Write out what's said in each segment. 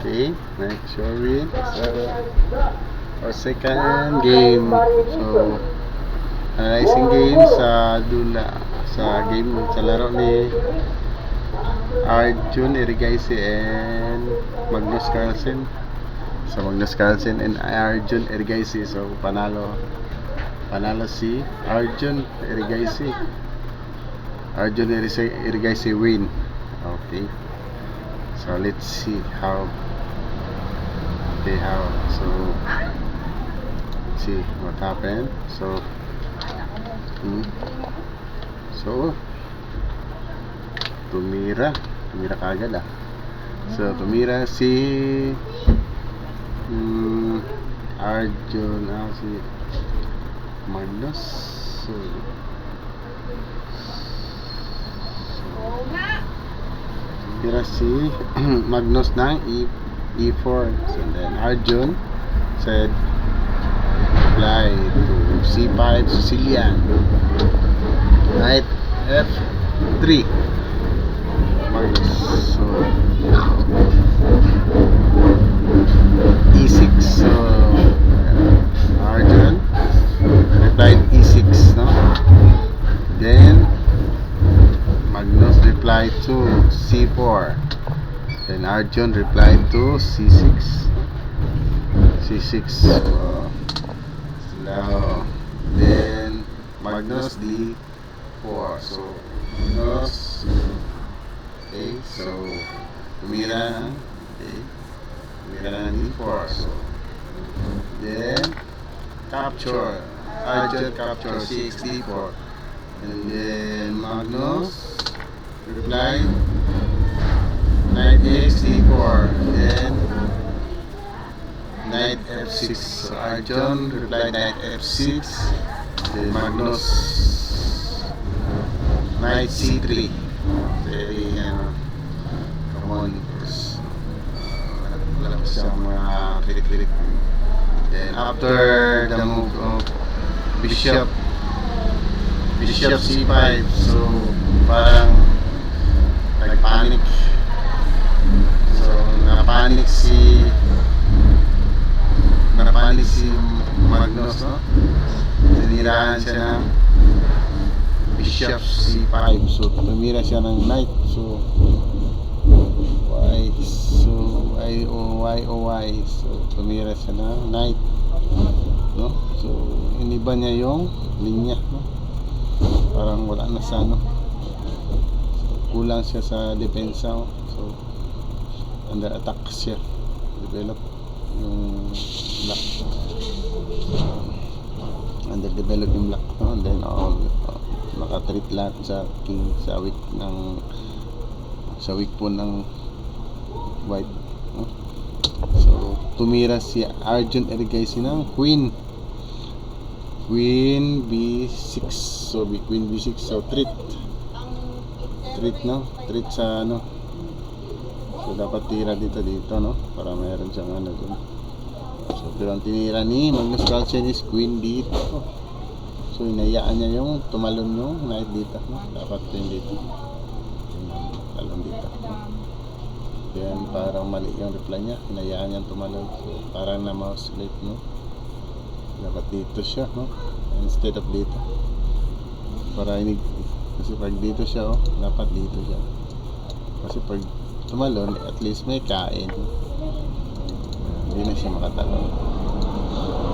Okay, next? So, our second game. So, analyzing game sa dula sa game sa laro ni Arjun Erigaisi and Magnus Carlsen. So Magnus Carlsen and Arjun Erigaisi. So panalo panalo si Arjun Erigaisi. Arjun Erigaisi win. Okay. So let's see how okay how so let's see what happened. So hmm. so tumira tumira kagad ah so tumira si hmm, Arjun ah, si Magnus so, tumira si Magnus ng E, E4 so then Arjun said fly to C5 Sicilian knight F3 Magnus so E6 so uh, Arjun replied E6 no? Then Magnus replied to C4 then Arjun replied to C6 C6 so, now then Magnus D4 so Magnus Okay, so tumira ng okay, tumira ng D4. So then capture Arjun capture C6 D4 and then Magnus replied knight X D4 then knight F6 so Arjun replied knight F6 then Magnus knight C3 very ano common pa siyang mga kilik-kilik then after the move of bishop. Bishop c5 so parang nagpanic so napanik si napanik si Magnus no tinirahan siya ng bishop c5 tumira siya ng knight so y so y o y o y so tumira siya ng knight no? So iniba niya yung linya no? Parang wala na sa ano. So, kulang siya sa depensa no? so under attack siya develop yung black underdevelop yung black no? and then all uh, nakatreat lahat sa king sa weak ng sa weak po ng white so tumira si Arjun Erigaisi ng queen. Queen b6 so b- queen b6 so treat. Treat no? Treat sa ano? So dapat tira dito dito no? Para meron siyang ano dun. So pero ang tinira ni Magnus Carlsen is queen dito So inayaan niya yung tumalon yung knight dito. No? Dapat yung dito. Talon dito. Then parang mali yung reply niya. Inayaan niya tumalon. So parang na mouse click. No? Dapat dito siya. No? Instead of dito. Para ini kasi pag dito siya, oh, dapat dito siya. Kasi pag tumalon, at least may kain. Hindi na siya makatalon.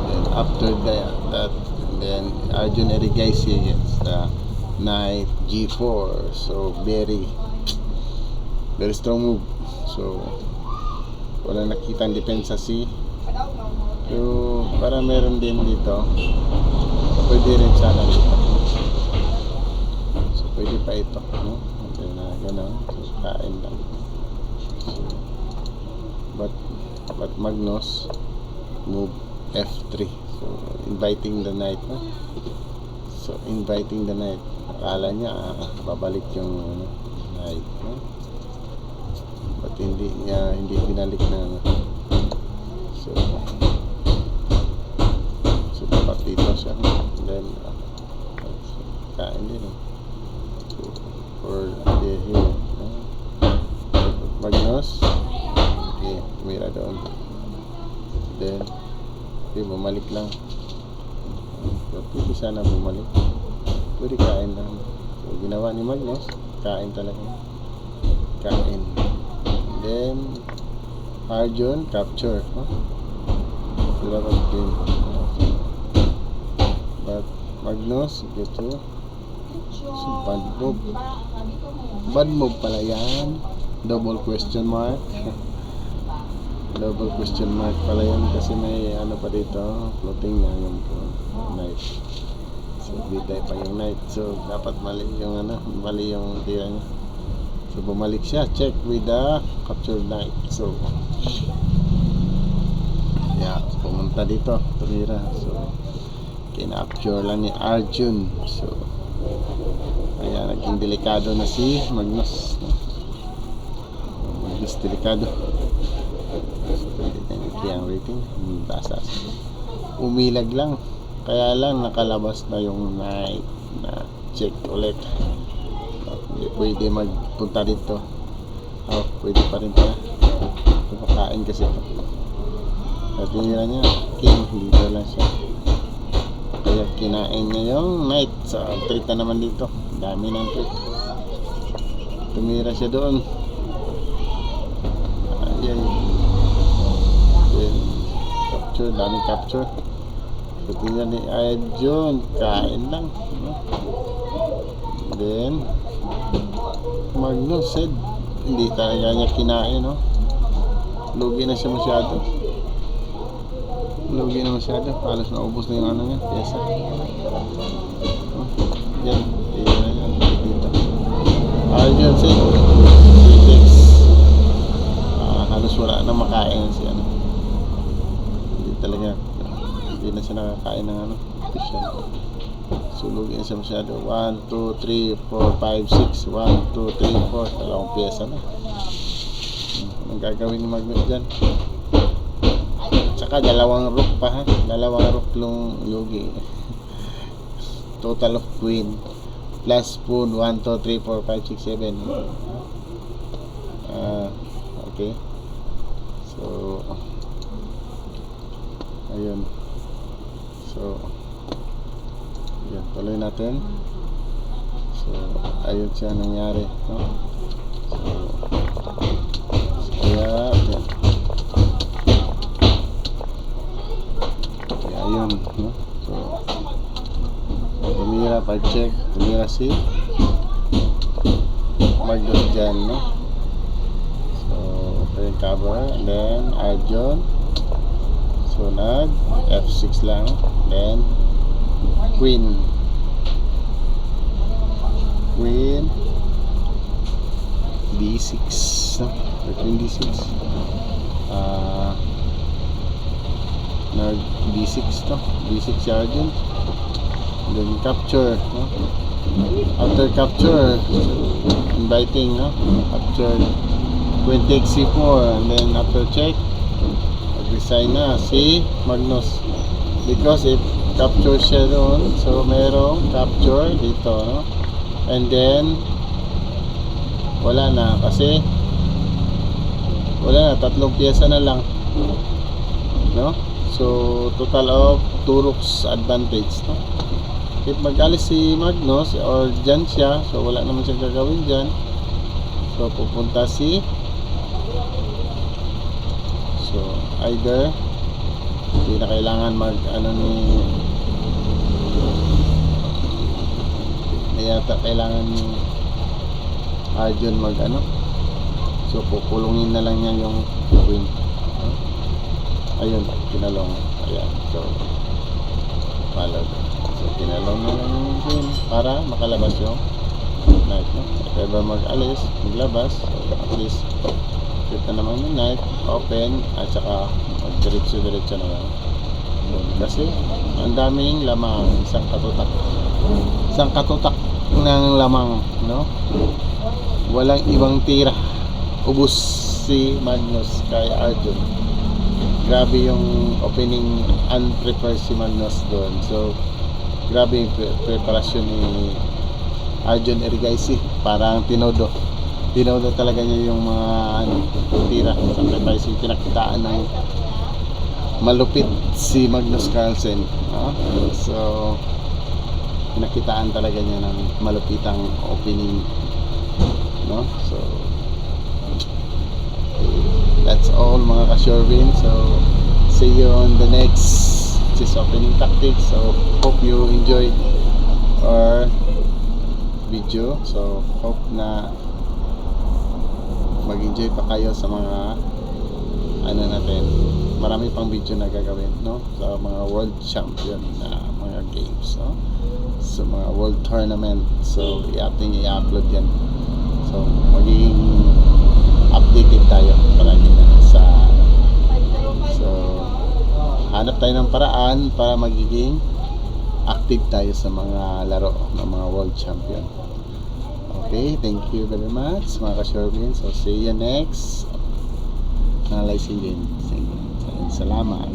Then after that, that then Arjun Erigaisi against the knight G4 so very very strong move. So wala nakitang depensa si. Pero para meron din dito pwede rin sana dito so pwede pa ito no? okay na gano'n. So kain lang. So, but but Magnus move F3 so inviting the knight no? so inviting the knight akala niya ah, babalik yung knight no? but hindi niya hindi binalik na ano. so so dapat dito siya then uh, kain din no? so for okay, here no? Magnus okay tumira doon. Then, okay, bumalik lang. So, pwede sana bumalik. Pwede kain lang. So, ginawa ni Magnus, kain talaga. Kain. Then, Arjun, capture. Huh? Sila mag-game. But, Magnus, get to So, bad move. Bad move pala yan. Double question mark. Double question mark pala yan kasi may ano pa dito, floating na yung knight. So, bitay pa yung knight. So, dapat mali yung ano, mali yung tira niya. So, bumalik siya. Check with the captured knight. So, yeah, pumunta dito. Tumira. So, kinapture lang ni Arjun. So, kaya naging delikado na si Magnus. Magnus delikado. I-play ang rating. Hmm, Tasas. Umilag lang. Kaya lang nakalabas na yung night na check ulit. Pwede magpunta dito. Oh, pwede pa rin pala. Kumakain kasi ito. At tinira niya, king, dito lang siya. Kaya kinain niya yung night. So, treat na naman dito. Dami ng treat. Tumira siya doon. Ayan. Then, capture. Dami capture. So, tingnan ni Arjun. Kain lang. no? Then, Magnus said, hindi talaga niya kinain, no? Lugi na siya masyado. Lugi na masyado. Halos naubos na yung ano niya. Pyesa. Oh, yan. Yan na yan. Dito. Arjun said, Critics. Ah, halos wala na makain si ano. Hindi na siya nakakain ng ano. So, lugi na siya masyado. 1, 2, 3, 4, 5, 6. 1, 2, 3, 4. Dalawang pyesa na. Hmm, Anong gagawin ni Magnus dyan? Tsaka dalawang rook pa ha. Dalawang rook yung lugi. Total of queen. Plus spoon 1, 2, 3, 4, 5, 6, 7. Ah, okay. So, ayun. So, yan, tuloy natin. So, ayun siya nangyari. No? So, kaya, yan. Kaya ayun, no? So, tumira pa check, tumira si Magnus dyan, no? So, ito yung cover, and then Arjun. So, nag F6 lang, then Queen. Queen D6, no? Or Queen D6. Ah, nag D6 to D6 si Arjun then capture no? after capture inviting no? capture queen takes c4 and then after check mag-resign na si Magnus. Because if capture siya doon so merong capture dito no? and then wala na kasi wala na tatlong pyesa na lang no? So total of 2 rooks advantage no? If mag-alis si Magnus or dyan siya so wala naman siyang gagawin dyan. So pupunta si so either hindi na kailangan mag ano ni hindi yata kailangan ni Arjun mag ano? So pupulungin na lang niya yung queen. Ayun kinalong. Ayan so follow. So kinalong na lang yung queen para makalabas yung knight no? if ever mag-alis maglabas so at least shoot na naman yung knight open at saka mag diretso diretso na lang. Kasi ang daming lamang isang katutak. Isang katutak ng lamang no? Walang ibang tira. Ubus si Magnus kay Arjun. Grabe yung opening unprepared si Magnus doon. So grabe yung pre- preparasyon ni Arjun Erigaisi. Parang tinodo Dinaw na talaga niya yung mga ano, tira. Sacrifice yung pinakitaan ng malupit si Magnus Carlsen. ah. So, pinakitaan talaga niya ng malupitang opening. No? So, that's all mga ka-Shorvin. So, see you on the next chess opening tactics. So, hope you enjoyed our video. So, hope na mag-enjoy pa kayo sa mga ano natin. Marami pang video na gagawin, no? Sa mga world champion na mga games, no? Sa mga world tournament. So, i-ating i-upload yan. So, magiging updated tayo palagi na sa So, hanap tayo ng paraan para magiging active tayo sa mga laro ng mga world champion. Okay, thank you very much mga ka-Shorbin. So, see you next analyzing game. Salamat.